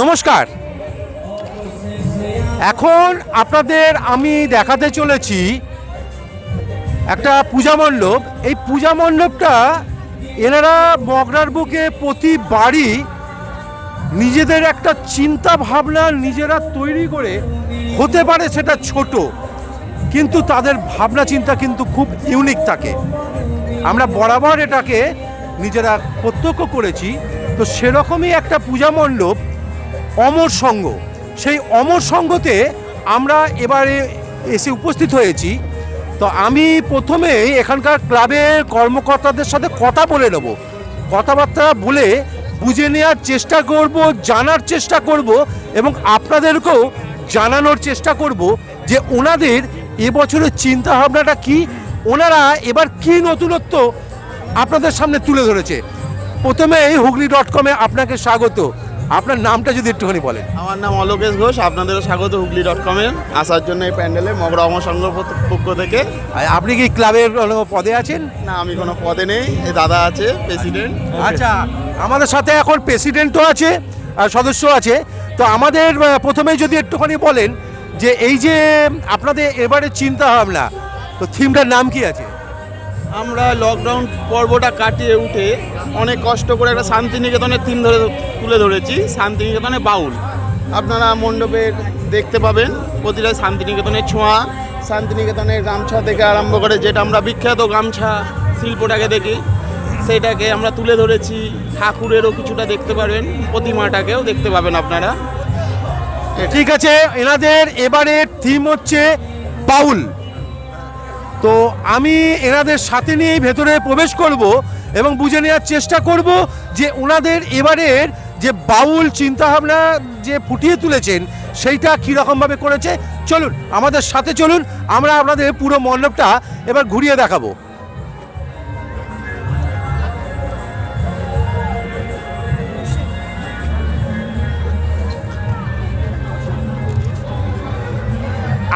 নমস্কার। এখন আপনাদের আমি দেখাতে চলেছি একটা পূজা মণ্ডপ। এই পূজা মণ্ডপটা এনারা মগরার বুকে প্রতি বাড়ি নিজেদের একটা চিন্তা ভাবনা নিজেরা তৈরি করে হতে পারে সেটা ছোট, কিন্তু তাদের ভাবনা চিন্তা কিন্তু খুব ইউনিক থাকে। আমরা বরাবর এটাকে নিজেরা প্রত্যক্ষ করেছি। তো সেরকমই একটা পূজা মণ্ডপ অমর সঙ্গ। সেই অমর সঙ্গতে আমরা এবারে এসে উপস্থিত হয়েছি। তো আমি প্রথমেই এখানকার ক্লাবের কর্মকর্তাদের সাথে কথা বলে নেব। কথাবার্তা বলে বুঝে নেওয়ার চেষ্টা করব, জানার চেষ্টা করব এবং আপনাদেরকেও জানানোর চেষ্টা করব যে ওনাদের এবছরের চিন্তা ভাবনাটা কি, ওনারা এবার কি নতুনত্ব আপনাদের সামনে তুলে ধরেছে। প্রথমে হুগলি ডট কমে আপনাকে স্বাগত। আপনার নামটা যদি একটুখানি বলেন। আমার নাম অলোকেশ ঘোষ আপনাদেরও স্বাগত হুগলি ডট কমে আসার জন্য এই প্যান্ডেলে মগরা অমর সংঘ পক্ষ থেকে। আর আপনি কি ক্লাবের কোনো পদে আছেন? না আমি কোনো পদে নেই এই দাদা আছে প্রেসিডেন্ট আচ্ছা আমাদের সাথে এখন প্রেসিডেন্টও আছে আর সদস্য আছে। তো আমাদের আহ, প্রথমেই যদি একটুখানি বলেন যে এই যে আপনাদের এবারে চিন্তা ভাবনা তো থিমটার নাম কি আছে? আমরা লকডাউন পর্বটা কাটিয়ে উঠে অনেক কষ্ট করে একটা শান্তিনিকেতনের থিম ধরে তুলে ধরেছি শান্তিনিকেতনে বাউল। আপনারা মণ্ডপে দেখতে পাবেন প্রতিটা শান্তিনিকেতনের ছোঁয়া, শান্তিনিকেতনের গামছা থেকে আরম্ভ করে যেটা আমরা বিখ্যাত গামছা শিল্পটাকে দেখি সেটাকে আমরা তুলে ধরেছি। ঠাকুরেরও কিছুটা দেখতে পারবেন, প্রতিমাটাকেও দেখতে পাবেন আপনারা। ঠিক আছে, এনাদের এবারের থিম হচ্ছে বাউল। তো আমি এনাদের সাথে নিয়েই ভেতরে প্রবেশ করব এবং বুঝে নেওয়ার চেষ্টা করব যে ওনাদের এবারের যে বাউল চিন্তাভাবনা যে ফুটিয়ে তুলেছেন, সেইটা কীরকমভাবে করেছে। চলুন, আমাদের সাথে চলুন, আমরা আপনাদের পুরো মণ্ডপটা এবার ঘুরিয়ে দেখাবো।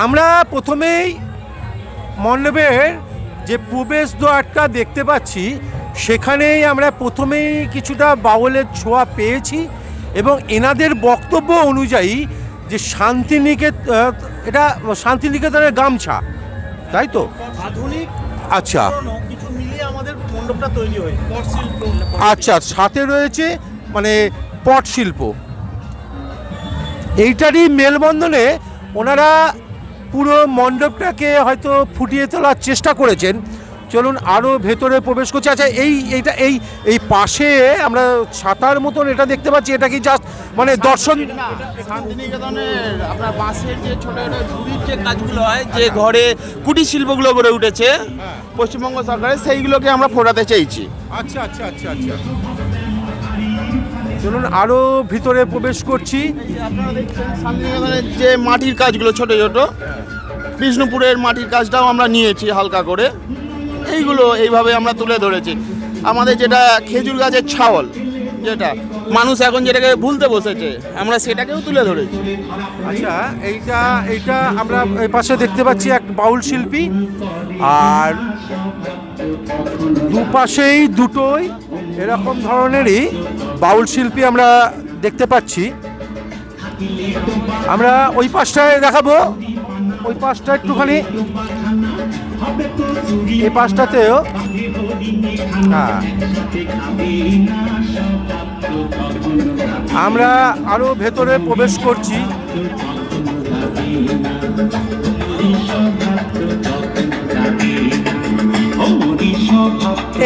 আমরা প্রথমেই মণ্ডপের যে প্রবেশ দ্বারটা দেখতে পাচ্ছি সেখানেই আমরা প্রথমেই কিছুটা বাউলের ছোঁয়া পেয়েছি এবং এনাদের বক্তব্য অনুযায়ী যে শান্তিনিকেত এটা শান্তিনিকেতনের গামছা তাই তো? আধুনিক আচ্ছা। মিলিয়ে আমাদের মণ্ডপটা তৈরি হয় আচ্ছা সাথে রয়েছে মানে পট শিল্প। এইটারই মেলবন্ধনে ওনারা পুরো মণ্ডপটাকে হয়তো ফুটিয়ে তোলার চেষ্টা করেছেন। চলুন আরও ভেতরে প্রবেশ করছে। আচ্ছা এই এইটা এই এই পাশে আমরা ছাতার মতন এটা দেখতে পাচ্ছি। এটা কি জাস্ট মানে দর্শন শান্তিনিকেতনের আপনার বাঁশের যে ছোট ছোট ঝুড়ির যে কাজগুলো হয় যে ঘরে কুটির শিল্পগুলো গড়ে উঠেছে পশ্চিমবঙ্গ সরকারের সেইগুলোকে আমরা ফোটাতে চাইছি। আচ্ছা আচ্ছা আচ্ছা আচ্ছা। চলুন আরও ভিতরে প্রবেশ করছি। যে মাটির কাজগুলো ছোট ছোট বিষ্ণুপুরের মাটির কাজটাও আমরা নিয়েছি হালকা করে। এইগুলো এইভাবে আমরা তুলে ধরেছি। আমাদের যেটা খেজুর গাছের ছাওয়াল যেটা মানুষ এখন যেটাকে ভুলতে বসেছে আমরা সেটাকেও তুলে ধরেছি। আচ্ছা এইটা এইটা আমরা এই পাশে দেখতে পাচ্ছি এক বাউল শিল্পী। আর দুপাশেই দুটোই এরকম ধরনেরই বাউল শিল্পী আমরা দেখতে পাচ্ছি। আমরা ওই পাশটায় দেখাবো। ওই পাশটা একটুখানি। এই পাশটাতেও। হ্যাঁ। আমরা আরও ভেতরে প্রবেশ করছি।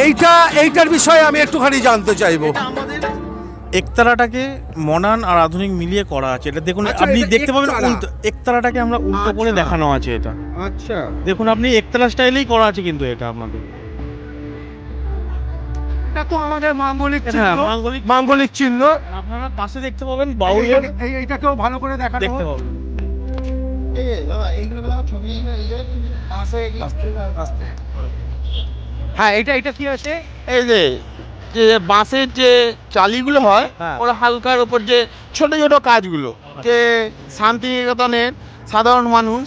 এইটা, এইটার বিষয়ে আমি একটুখানি জানতে চাইব। একতারাটাকে মডার্ন আর আধুনিক মিলিয়ে করা আছে। এটা দেখুন আচ্ছা, আপনি দেখতে পাবেন উল্টো একতারাটাকে আমরা উল্টো করে আচ্ছা। দেখানো আছে এটা। আচ্ছা। দেখুন আপনি একতারা স্টাইলেই করা আছে কিন্তু এটা আপনাদের। এটা তো আমাদের মাঙ্গলিক চিহ্ন। হ্যাঁ, মাঙ্গলিক- মাঙ্গলিক চিহ্ন। আপনারা পাশে দেখতে পাবেন বাউলের এই- এই এইটাকেও ভালো করে দেখানো দেখতে পাবেন। হ্যাঁ এটা এটা কি আছে? এই যে যে বাঁশের যে চালিগুলো হয় হ্যাঁ। ওরা হালকার ওপর যে ছোট ছোট কাজগুলো যে শান্তিনিকেতনের সাধারণ মানুষ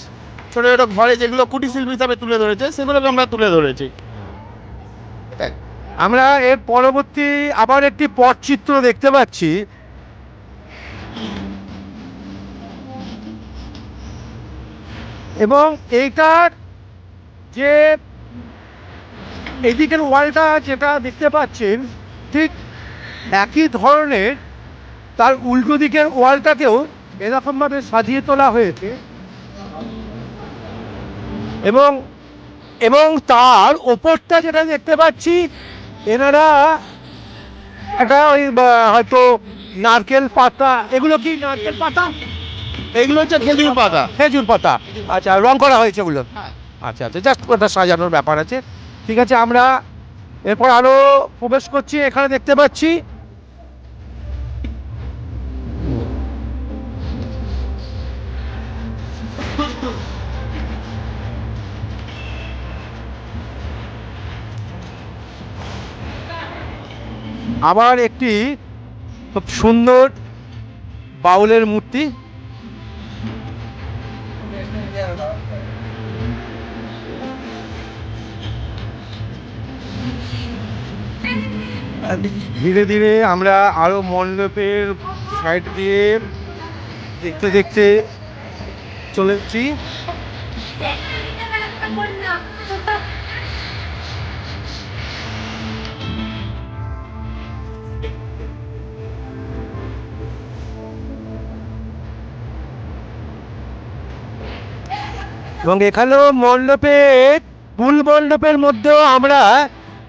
ছোট ছোট ঘরে যেগুলো কুটির শিল্প হিসাবে তুলে ধরেছে সেগুলোকে আমরা তুলে ধরেছি। আমরা এর পরবর্তী আবার একটি পটচিত্র দেখতে পাচ্ছি। এবং এইটার যে এদিকের ওয়ালটা যেটা দেখতে পাচ্ছেন ঠিক একই ধরনের তার উল্টো দিকের ওয়ালটাকেও এরকমভাবে সাজিয়ে তোলা হয়েছে। এবং এবং তার ওপরটা যেটা দেখতে পাচ্ছি এনারা একটা ওই হয়তো নারকেল পাতা এগুলো কি নারকেল পাতা? এগুলো হচ্ছে খেজুর পাতা। খেজুর পাতা। আচ্ছা রং করা হয়েছে ওগুলো? আচ্ছা আচ্ছা জাস্ট ওটা সাজানোর ব্যাপার আছে। ঠিক আছে, আমরা এরপর আরও প্রবেশ করছি, এখানে দেখতে পাচ্ছি। আবার একটি খুব সুন্দর বাউলের মূর্তি ধীরে ধীরে আমরা আরও মণ্ডপের সাইড দিয়ে দেখতে দেখতে চলেছি। এবং এখানেও মণ্ডপের ফুল মণ্ডপের মধ্যেও আমরা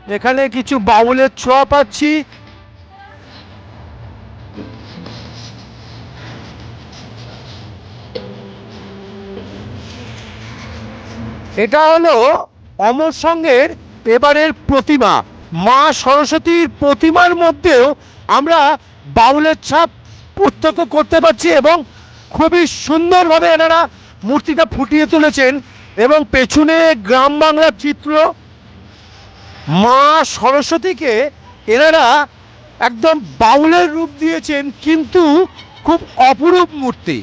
এখানে কিছু বাউলের ছোঁয়া পাচ্ছি এটা হলো অমর সঙ্গের এবারের প্রতিমা। মা সরস্বতীর প্রতিমার মধ্যেও আমরা বাউলের ছাপ প্রত্যক্ষ করতে পারছি এবং খুবই সুন্দরভাবে এনারা মূর্তিটা ফুটিয়ে তুলেছেন এবং পেছনে গ্রাম বাংলার চিত্র মা সরস্বতীকে এনারা একদম বাউলের রূপ দিয়েছেন কিন্তু খুব অপরূপ মূর্তি।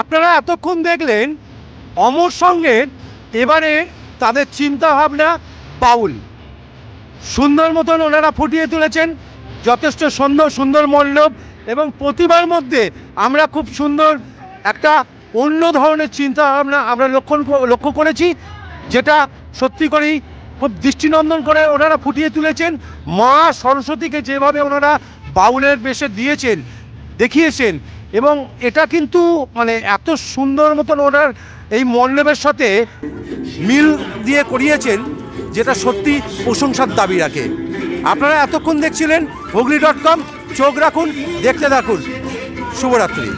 আপনারা এতক্ষণ দেখলেন অমর সঙ্গের এবারে তাদের চিন্তা ভাবনা বাউল। সুন্দর মতন ওনারা ফুটিয়ে তুলেছেন। যথেষ্ট সুন্দর সুন্দর মণ্ডপ। এবং প্রতিমার মধ্যে আমরা খুব সুন্দর একটা অন্য ধরনের চিন্তা ভাবনা আমরা লক্ষণ লক্ষ্য করেছি, যেটা সত্যি করেই খুব দৃষ্টিনন্দন করে ওনারা ফুটিয়ে তুলেছেন। মা সরস্বতীকে যেভাবে ওনারা বাউলের বেশে দিয়েছেন, দেখিয়েছেন, এবং এটা কিন্তু মানে এত সুন্দর মতন ওনার এই মণ্ডপের সাথে মিল দিয়ে করিয়েছেন, যেটা সত্যি প্রশংসার দাবি রাখে। আপনারা এতক্ষণ দেখছিলেন হুগলি ডট কম। চোখ রাখুন দেখতে থাকুন। শুভরাত্রি।